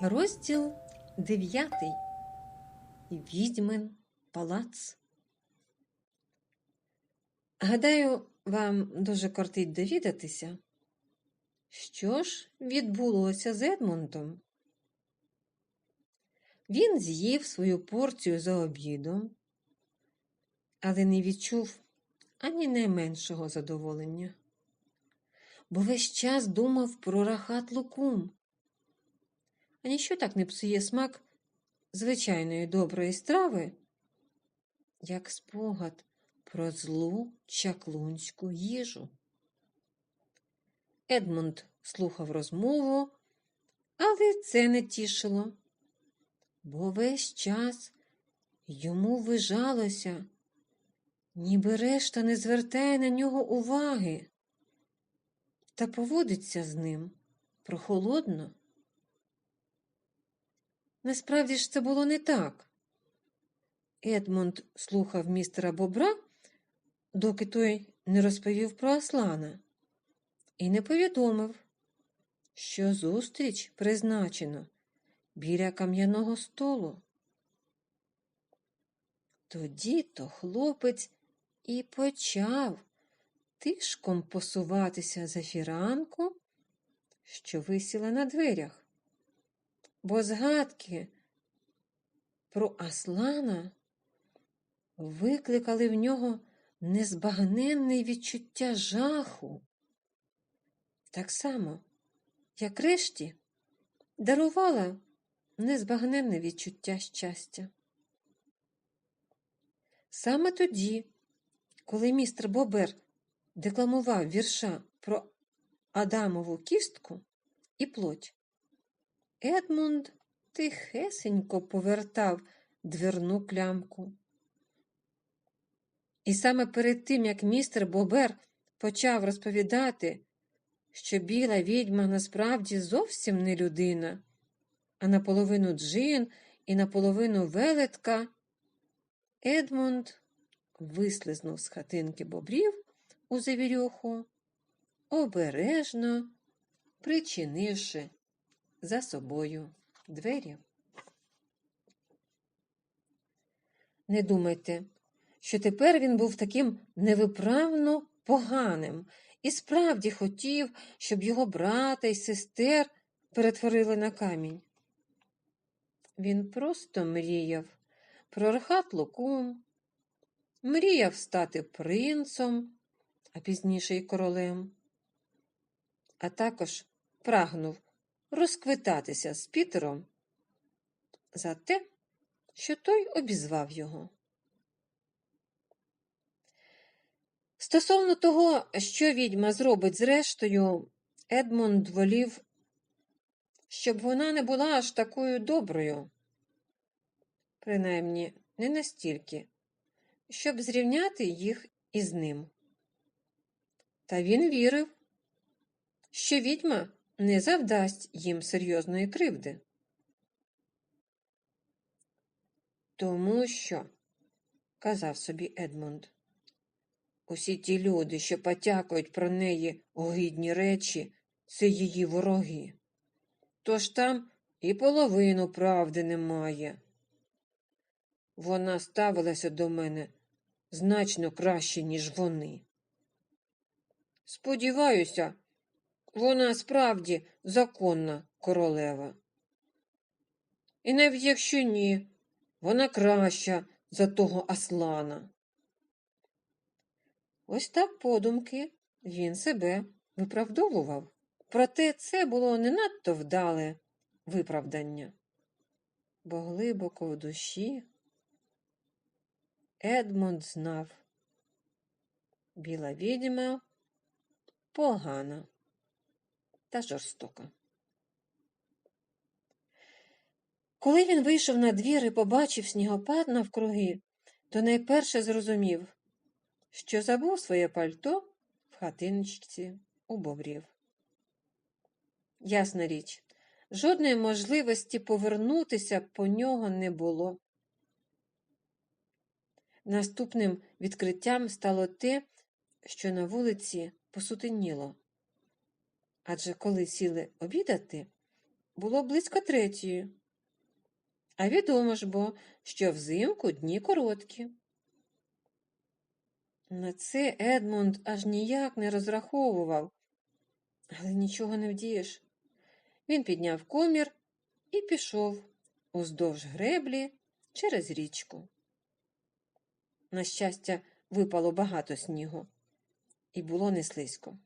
Розділ дев'ятий. Відьмин палац. Гадаю, вам дуже кортить довідатися, що ж відбулося з Едмундом. Він з'їв свою порцію за обідом, але не відчув ані найменшого задоволення, бо весь час думав про рахат лукум. А ніщо так не псує смак звичайної доброї страви, як спогад про злу чаклунську їжу. Едмунд слухав розмову, але це не тішило, бо весь час йому вижалося, ніби решта не звертає на нього уваги та поводиться з ним прохолодно. Насправді ж це було не так. Едмунд слухав містера Бобра, доки той не розповів про Аслана, і не повідомив, що зустріч призначено біля кам'яного столу. Тоді то хлопець і почав тишком посуватися за фіранку, що висіла на дверях бо згадки про Аслана викликали в нього незбагненне відчуття жаху. Так само, як решті, дарувала незбагненне відчуття щастя. Саме тоді, коли містер Бобер декламував вірша про Адамову кістку і плоть, Едмунд тихесенько повертав дверну клямку. І саме перед тим, як містер Бобер почав розповідати, що біла відьма насправді зовсім не людина, а наполовину джин і наполовину велетка, Едмунд вислизнув з хатинки бобрів у завірюху, обережно причинивши за собою двері. Не думайте, що тепер він був таким невиправно поганим і справді хотів, щоб його брата і сестер перетворили на камінь. Він просто мріяв про рахат лукум, мріяв стати принцом, а пізніше й королем, а також прагнув розквитатися з Пітером за те, що той обізвав його. Стосовно того, що відьма зробить зрештою, Едмунд волів, щоб вона не була аж такою доброю, принаймні не настільки, щоб зрівняти їх із ним. Та він вірив, що відьма не завдасть їм серйозної кривди. Тому що, казав собі Едмунд, усі ті люди, що потякують про неї огидні речі, це її вороги. Тож там і половину правди немає. Вона ставилася до мене значно краще, ніж вони. Сподіваюся, вона справді законна королева. І навіть якщо ні, вона краща за того Аслана. Ось так подумки він себе виправдовував. Проте це було не надто вдале виправдання, бо глибоко в душі Едмунд знав, біла відьма погана та жорстока. Коли він вийшов на двір і побачив снігопад навкруги, то найперше зрозумів, що забув своє пальто в хатиночці у бобрів. Ясна річ, жодної можливості повернутися по нього не було. Наступним відкриттям стало те, що на вулиці посутеніло. Адже коли сіли обідати, було близько третьої. А відомо ж бо, що взимку дні короткі. На це Едмунд аж ніяк не розраховував, але нічого не вдієш. Він підняв комір і пішов уздовж греблі через річку. На щастя, випало багато снігу, і було не слизько.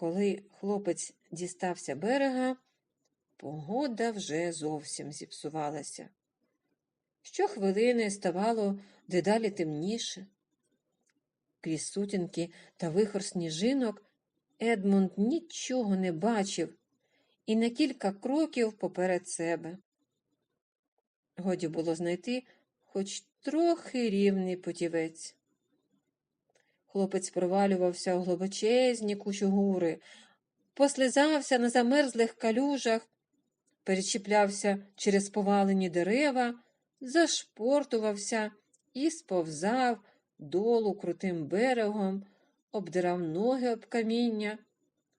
Коли хлопець дістався берега, погода вже зовсім зіпсувалася. Щохвилини ставало дедалі темніше. Крізь сутінки та вихор сніжинок Едмунд нічого не бачив і на кілька кроків поперед себе. Годі було знайти хоч трохи рівний путівець. Хлопець провалювався у глибочезні кучугури, послизався на замерзлих калюжах, перечіплявся через повалені дерева, зашпортувався і сповзав долу крутим берегом, обдирав ноги об каміння,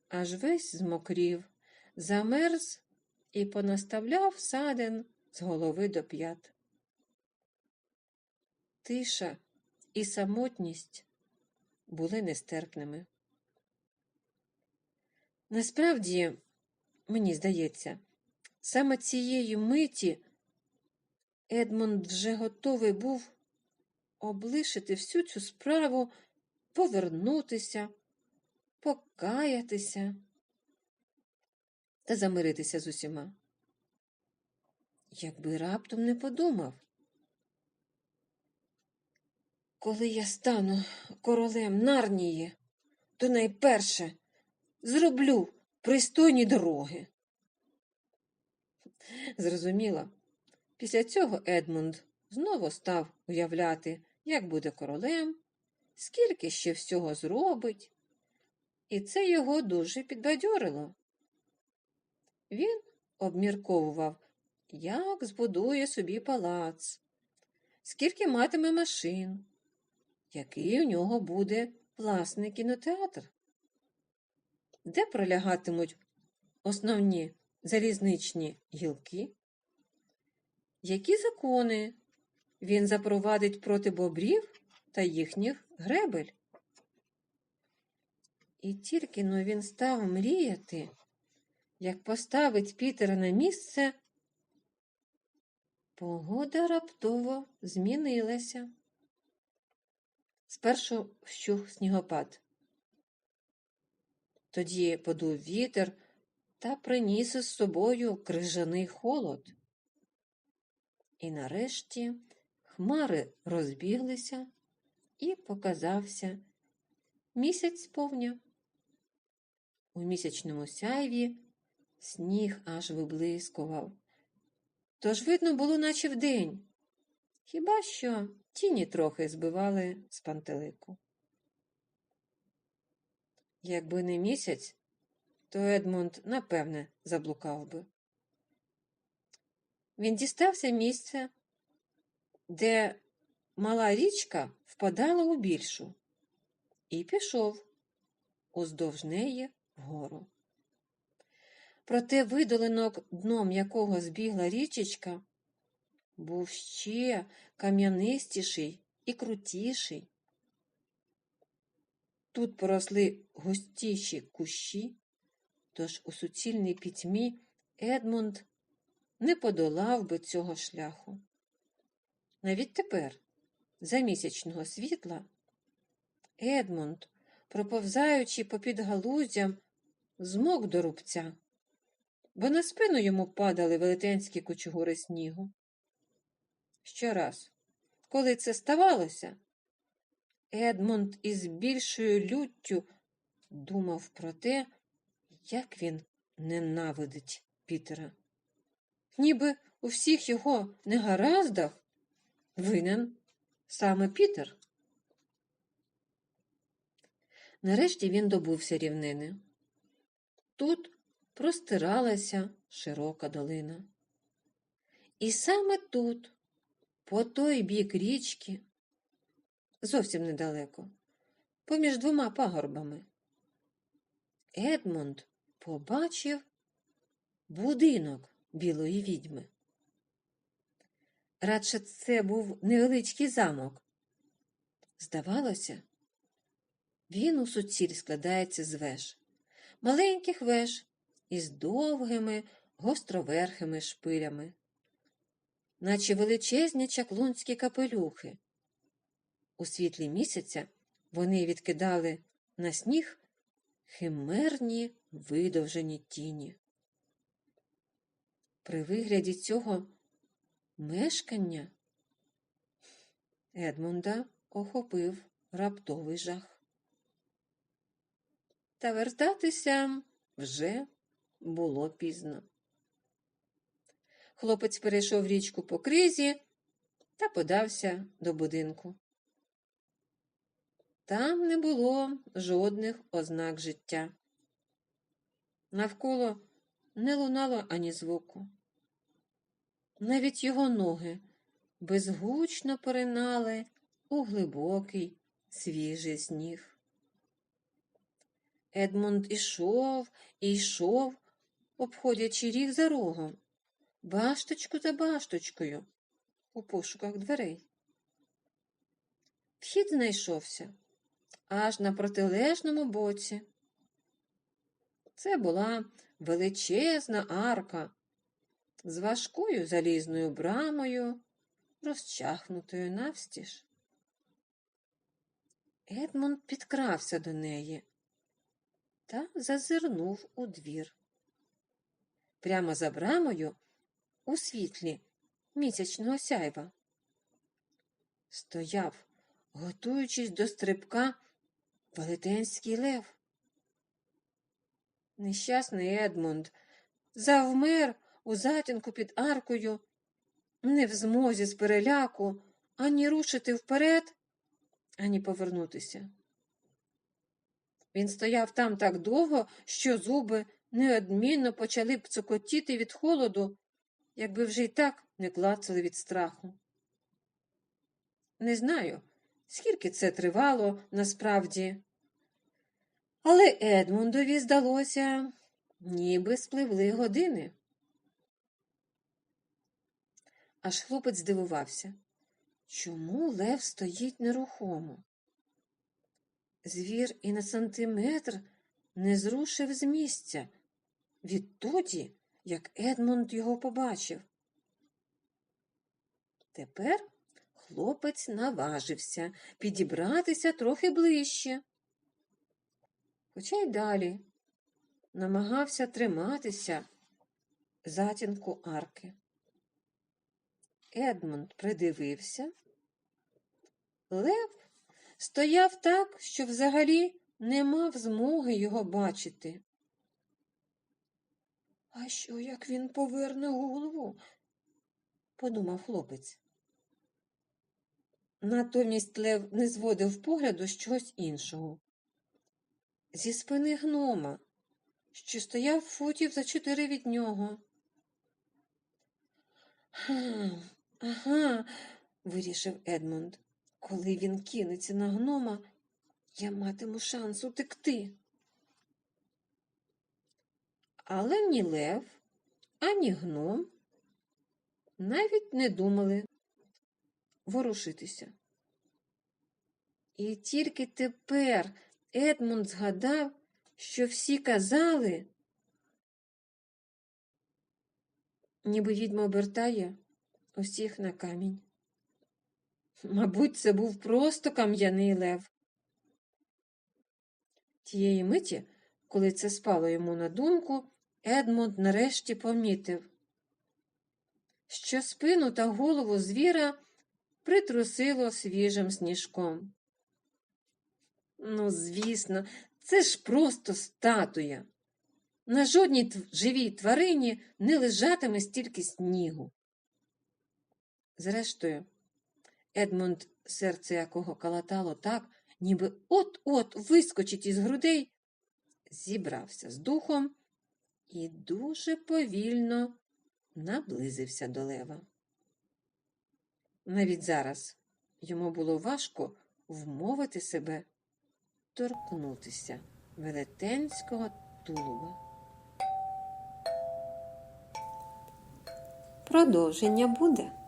аж весь змокрів, замерз і понаставляв садин з голови до п'ят. Тиша і самотність були нестерпними. Насправді, мені здається, саме цієї миті Едмунд вже готовий був облишити всю цю справу, повернутися, покаятися та замиритися з усіма. Якби раптом не подумав. Коли я стану королем Нарнії, то найперше зроблю пристойні дороги. Зрозуміло, після цього Едмунд знову став уявляти, як буде королем, скільки ще всього зробить, і це його дуже підбадьорило. Він обмірковував, як збудує собі палац, скільки матиме машин, який у нього буде власний кінотеатр, де пролягатимуть основні залізничні гілки, які закони він запровадить проти бобрів та їхніх гребель. І тільки но він став мріяти, як поставить Пітера на місце, погода раптово змінилася. Спершу вщух снігопад. Тоді подув вітер та приніс із собою крижаний холод. І нарешті хмари розбіглися і показався місяць повня. У місячному сяйві сніг аж виблискував. Тож видно було, наче вдень. Хіба що тіні трохи збивали з пантелику. Якби не місяць, то Едмунд, напевне, заблукав би. Він дістався місця, де мала річка впадала у більшу, і пішов уздовж неї вгору. Проте видолинок, дном якого збігла річечка, був ще кам'янистіший і крутіший. Тут поросли густіші кущі, тож у суцільній пітьмі Едмунд не подолав би цього шляху. Навіть тепер, за місячного світла, Едмунд, проповзаючи попід галуздям, змок до рубця, бо на спину йому падали велетенські кучугури снігу. Щораз, коли це ставалося, Едмунд із більшою люттю думав про те, як він ненавидить Пітера. Ніби у всіх його негараздах винен саме Пітер. Нарешті він добувся рівнини. Тут простиралася широка долина. І саме тут, по той бік річки, зовсім недалеко, поміж двома пагорбами, Едмунд побачив будинок білої відьми. Радше це був невеличкий замок. Здавалося, він у суціль складається з веж, маленьких веж із довгими гостроверхими шпилями, наче величезні чаклунські капелюхи. У світлі місяця вони відкидали на сніг химерні видовжені тіні. При вигляді цього мешкання Едмунда охопив раптовий жах. Та вертатися вже було пізно. Хлопець перейшов річку по кризі та подався до будинку. Там не було жодних ознак життя. Навколо не лунало ані звуку. Навіть його ноги безгучно поринали у глибокий свіжий сніг. Едмунд ішов і йшов, обходячи ріг за рогом, башточку за башточкою, у пошуках дверей. Вхід знайшовся аж на протилежному боці. Це була величезна арка з важкою залізною брамою, розчахнутою навстіж. Едмунд підкрався до неї та зазирнув у двір. Прямо за брамою, у світлі місячного сяйва, стояв, готуючись до стрибка, велетенський лев. Нещасний Едмунд завмер у затінку під аркою, не в змозі з переляку ані рушити вперед, ані повернутися. Він стояв там так довго, що зуби неодмінно почали б цокотіти від холоду, якби вже й так не клацали від страху. Не знаю, скільки це тривало насправді. Але Едмундові здалося, ніби спливли години. Аж хлопець здивувався, чому лев стоїть нерухомо. Звір і на сантиметр не зрушив з місця відтоді, як Едмунд його побачив. Тепер хлопець наважився підібратися трохи ближче хоча й далі намагався триматися затінку арки. Едмунд придивився. Лев стояв так, що взагалі не мав змоги його бачити. А що, як він поверне голову? подумав хлопець. Натомість Лев не зводив погляду з чогось іншого зі спини гнома, що стояв футів за чотири від нього. Ага, вирішив Едмунд. Коли він кинеться на гнома, я матиму шанс утекти. Але ні лев, ані гном навіть не думали ворушитися. І тільки тепер Едмунд згадав, що всі казали, ніби відьма обертає усіх на камінь. Мабуть, це був просто кам'яний лев. Тієї миті, коли це спало йому на думку, Едмунд нарешті помітив, що спину та голову звіра притрусило свіжим сніжком. Ну, звісно, це ж просто статуя. На жодній живій тварині не лежатиме стільки снігу. Зрештою, Едмунд, серце якого калатало так, ніби от-от вискочить із грудей, зібрався з духом і дуже повільно наблизився до лева. Навіть зараз йому було важко вмовити себе торкнутися велетенського тулуба. Продовження буде.